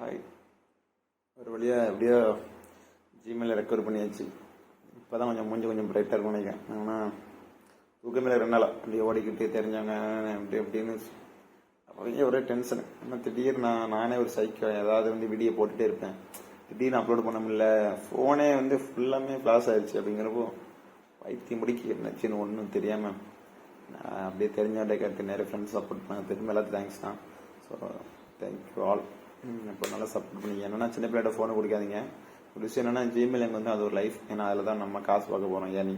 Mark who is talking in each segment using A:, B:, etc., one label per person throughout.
A: Hi ஒரு வழியாக எப்படியோ ஜிமெயிலில் ரெக்கவர் பண்ணியாச்சு. இப்போ தான் கொஞ்சம் மூஞ்சி கொஞ்சம் பிரைட்டாக இருக்கும் நினைக்கிறேன். ஆனால் தூக்கமே ரெண்டு நாளாக அப்படியே ஓடிக்கிட்டு தெரிஞ்சவங்க அப்படி அப்படின்னு அப்படியே ஒரே டென்ஷனு ஆனால் திடீர்னு நான் நானே ஒரு சைக்கோ ஏதாவது வந்து வீடியோ போட்டுகிட்டே இருப்பேன். திடீர்னு அப்லோட் பண்ண முடியல. ஃபோனே வந்து ஃபுல்லாமே ஃப்ளாஷ் ஆயிடுச்சு அப்படிங்கிறப்போ வைத்தியம் முடிக்க என்னச்சுன்னு ஒன்றும் தெரியாமல் நான் அப்படியே தெரிஞ்சவன்டே கேட்டு நிறைய ஃப்ரெண்ட்ஸ் சப்போர்ட் பண்ண திரும்ப எல்லாத்துக்கும் தேங்க்ஸ் தான். ஸோ தேங்க்யூ ஆல் இப்போ நல்லா சப்போர்ட் பண்ணீங்க என்னன்னா சின்ன பிள்ளைகிட்ட ஃபோனை கொடுக்காதீங்க. ஒரு விஷயம் என்னன்னா ஜிமெயில் எங்க வந்து அது ஒரு லைஃப் ஏன்னா அதில் தான் நம்ம காசு பார்க்க போகிறோம் ஏனி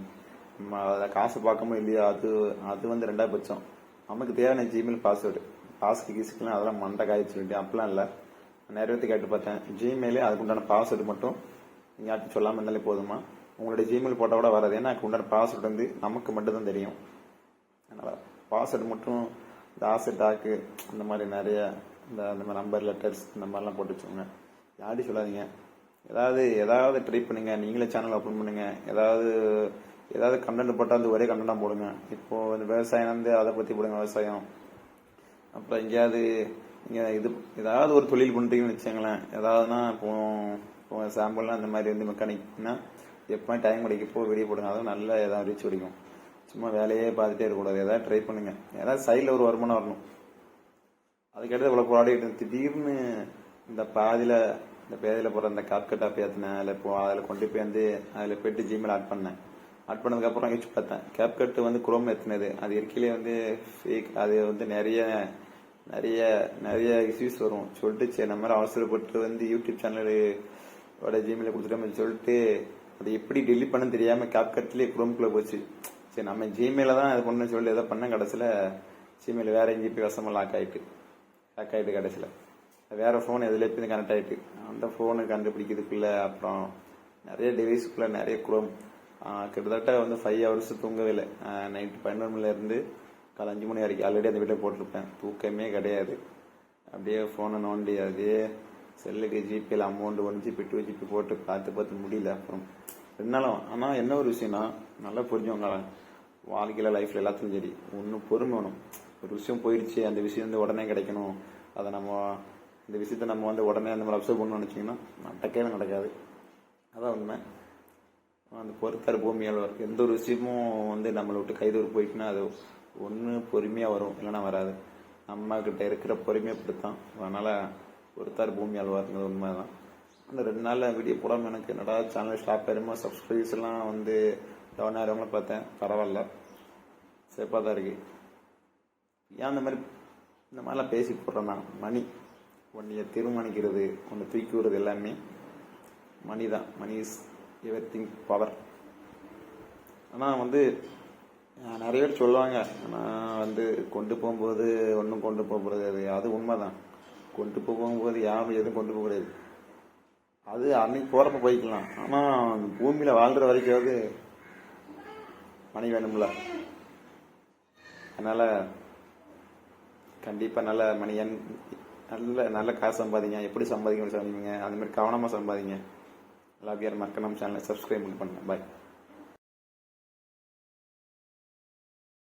A: நம்ம அதில் காசு பார்க்கமோ இல்லையோ? அது அது வந்து ரெண்டாவது பட்சம். நமக்கு தேவையான ஜிமெயில் பாஸ்வேர்டு பாஸ்க்கு கீசுக்கெல்லாம் அதெல்லாம் மண்டை காய்ச்சி சொல்லிட்டு அப்படிலாம் இல்லை. நிறைய பேர்த்து கேட்டு பார்த்தேன். ஜிமெயிலே அதுக்குண்டான பாஸ்வேர்டு மட்டும் நீங்கள் யார்ட்டும் சொல்லாமல் இருந்தாலே போதுமா? உங்களுடைய ஜிமெயில் போட்டால் கூட வராது. ஏன்னா அதுக்கு உண்டான பாஸ்வேர்டு வந்து நமக்கு மட்டும் தான் தெரியும். அதனால் பாஸ்வேர்டு மட்டும் இந்த ஆசை டாக்கு அந்த மாதிரி நிறைய இந்த அந்த மாதிரி நம்பர் லெட்டர்ஸ் இந்த மாதிரிலாம் போட்டு வச்சுக்கோங்க. யார்ட்டையும் சொல்லாதீங்க. ஏதாவது ஏதாவது ட்ரை பண்ணுங்கள் நீங்களே சேனல் ஓப்பன் பண்ணுங்கள் ஏதாவது ஏதாவது கண்டென்ட் போட்டால் வந்து ஒரே கண்டென்ட்டாக போடுங்க. இப்போது இந்த விவசாயம் வந்து அதை பற்றி போடுங்க விவசாயம். அப்புறம் எங்கேயாவது நீங்கள் இது ஏதாவது ஒரு தொழில் பண்ணுறீங்கன்னு வச்சுங்களேன் ஏதாவதுனா இப்போ இப்போ சாம்பிள்லாம் அந்த மாதிரி வந்து மெக்கானிக்னா எப்போ டைம் கிடைக்கப்போ வெளியே போடுங்க. அதுவும் நல்ல ஏதாவது ரீச் கிடைக்கும். சும்மா வேலையே பார்த்துட்டே இருக்கக்கூடாது. ஏதாவது ட்ரை பண்ணுங்கள் ஏதாவது சைடில் ஒரு வருமானம் வரணும். அதுக்கடுத்து இவ்வளோ போராடிட்டு திடீர்னு இந்த பாதியில் இந்த பேதியில் போகிற அந்த காப்கட் ஆப் ஏற்றினேன் அதில் இப்போ அதில் கொண்டு போய் வந்து அதில் போயிட்டு ஜிமெயில் ஆட் பண்ணேன். ஆட் பண்ணதுக்கப்புறம் யோசிச்சு பார்த்தேன். கேப்கட் வந்து குரோம் ஏற்றினது அது இருக்கையிலே வந்து ஃபேக் அது வந்து நிறைய நிறைய நிறைய இஷ்யூஸ் வரும். சொல்லிட்டு சரி நம்ம மாதிரி அவசரப்பட்டு வந்து யூடியூப் சேனலோட ஜிமெயில் கொடுத்துட்டோம் சொல்லிட்டு அது எப்படி டெலிட் பண்ண தெரியாமல் கேப்கட்லேயே குரோம்குள்ளே போச்சு. சரி நம்ம ஜிமெயில தான் அது பண்ணு சொல்லி எதை பண்ண கடைசியில். ஜிமெயில் வேற எங்கேயும் போய் வசமாக லாக் ஆகிட்டு லாக் ஆகிட்டு கடைசியில். வேறு ஃபோன் எதுல போய் கனெக்ட் ஆயிட்டு. அந்த ஃபோனு கண்டுபிடிக்கிறதுக்குள்ளே அப்புறம் நிறைய டிவைஸுக்குள்ளே நிறைய குரோம் கிட்டத்தட்ட வந்து ஃபைவ் ஹவர்ஸ் தூங்கவே இல்லை. நைட்டு பதினொரு மணிலேருந்து காலை அஞ்சு மணி வரைக்கும் ஆல்ரெடி அந்த வீட்டில் போட்டிருப்பேன். தூக்கமே கிடையாது. அப்படியே ஃபோனை நோண்டி அதே செல்லுக்கு ஜிபேயில் amount one GB two GB போட்டு பார்த்து பார்த்து முடியல அப்புறம். இருந்தாலும் ஆனால் என்ன ஒரு விஷயம்னா நல்லா புரிஞ்சவங்க வாழ்க்கையில் லைஃப்பில் எல்லாத்துக்கும் சரி ஒன்றும் பொறுமை வேணும். ஒரு விஷயம் போயிடுச்சு அந்த விஷயம் வந்து உடனே கிடைக்கணும். அதை நம்ம இந்த விஷயத்தை நம்ம வந்து உடனே அந்த மாதிரி அப்சர்வ் பண்ணணும்னு நினச்சிங்கன்னா நடக்கவே நடக்காது. அதான் உண்மை. அந்த பொறுத்தார் பூமியால் வரும் எந்த ஒரு விஷயமும் வந்து நம்மளை விட்டு கைதூர் போயிட்டுனா அது ஒன்று பொறுமையாக வரும் இல்லைன்னா வராது. நம்மக்கிட்ட இருக்கிற பொறுமையை பொறுத்தான் அதனால் பொறுத்தார் பூமியால் வருங்கிறது உண்மை தான் அந்த ரெண்டு நாளில் வீடியோ போடாமல் எனக்கு என்னடா சேனல் ஸ்டாப் ஆயிருமோ? சப்ஸ்கிரைபர்ஸ் எல்லாம் வந்து டவுன் ஆகிறவங்களும் பார்த்தேன். பரவாயில்ல. சேஃபாக தான் இருக்குது ஏன் அந்த மாதிரி இந்த மாதிரிலாம் பேசி போடுறேன்னா மணி. உன்னைய தீர்மானிக்கிறது உன்னை தூக்கி விடுறது எல்லாமே மணி தான். Money is everything power ஆனால் வந்து நிறைய பேர் சொல்லுவாங்க ஆனால் வந்து கொண்டு போகும்போது ஒன்றும் கொண்டு போக போகிறது அது உண்மை தான் கொண்டு போகும்போது யாரும் எதுவும் கொண்டு போக கூடாது அது அன்னைக்கு போகிறப்ப போய்க்கலாம். ஆனால் பூமியில் வாழ்கிற வரைக்காவது மணி வேணும்ல. அதனால் கண்டிப்பாக நல்ல மணியன் நல்ல நல்ல காசு சம்பாதிங்க. எப்படி சம்பாதிக்கணும் சம்பாதிங்க அந்த மாதிரி கவனமாக சம்பாதிங்க. லவ் யார் மறக்க நம்ம சேனலை சப்ஸ்கிரைப் பண்ணுங்க. பாய்